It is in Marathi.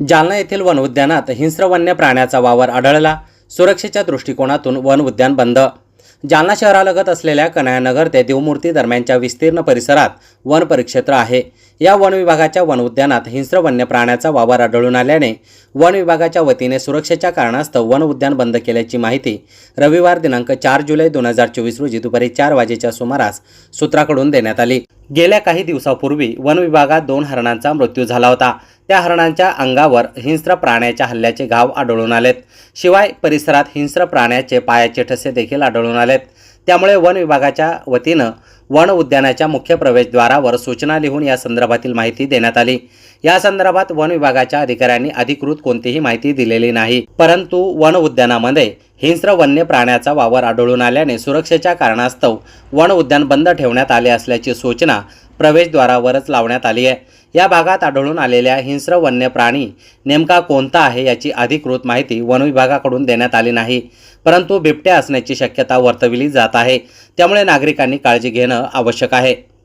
जालना येथील वन उद्यानात हिंस्र वन्य प्राण्याचा वावर आढळला. सुरक्षेच्या दृष्टिकोनातून वन उद्यान बंद. जालना शहरालगत असलेल्या कन्हैयानगर ते देवमूर्ती दरम्यानच्या विस्तीर्ण परिसरात वन परिक्षेत्र आहे. या वन विभागाच्या वन उद्यानात हिंस्र वन्य प्राण्याचा वावर आढळून आल्याने वन विभागाच्या वतीने सुरक्षेच्या कारणास्तव वन उद्यान बंद केल्याची माहिती रविवार दिनांक चार जुलै दोन हजार चोवीस रोजी दुपारी चार वाजेच्या सुमारास सूत्राकडून देण्यात आली. गेल्या काही दिवसापूर्वी वन विभागात दोन हरणांचा मृत्यू झाला होता. त्या हरणांच्या अंगावर हिंस्र प्राण्याच्या हल्ल्याचे घाव आढळून आलेत. शिवाय परिसरात हिंस्र प्राण्याचे पायाचे ठसे देखील आढळून आलेत. त्यामुळे वन विभागाच्या वतीनं वन उद्यानाच्या मुख्य प्रवेशद्वारावर सूचना लिहून या संदर्भातील माहिती देण्यात आली. या संदर्भात वन विभागाच्या अधिकाऱ्यांनी अधिकृत कोणतीही माहिती दिलेली नाही. परंतु वन उद्यानामध्ये हिंस्र वन्य प्राण्याचा वावर आढळून आल्याने सुरक्षेच्या कारणास्तव वन उद्यान बंद ठेवण्यात आले असल्याची सूचना प्रवेशद्वारावरच लावण्यात आली आहे. या भागात आढळून आलेल्या हिंस्र वन्य प्राणी नेमका कोणता आहे याची अधिकृत माहिती वनविभागाकडून देण्यात आली नाही. परंतु बिबट्या असण्याची शक्यता वर्तविली जात आहे. त्यामुळे नागरिकांनी काळजी घेणं आवश्यक आहे.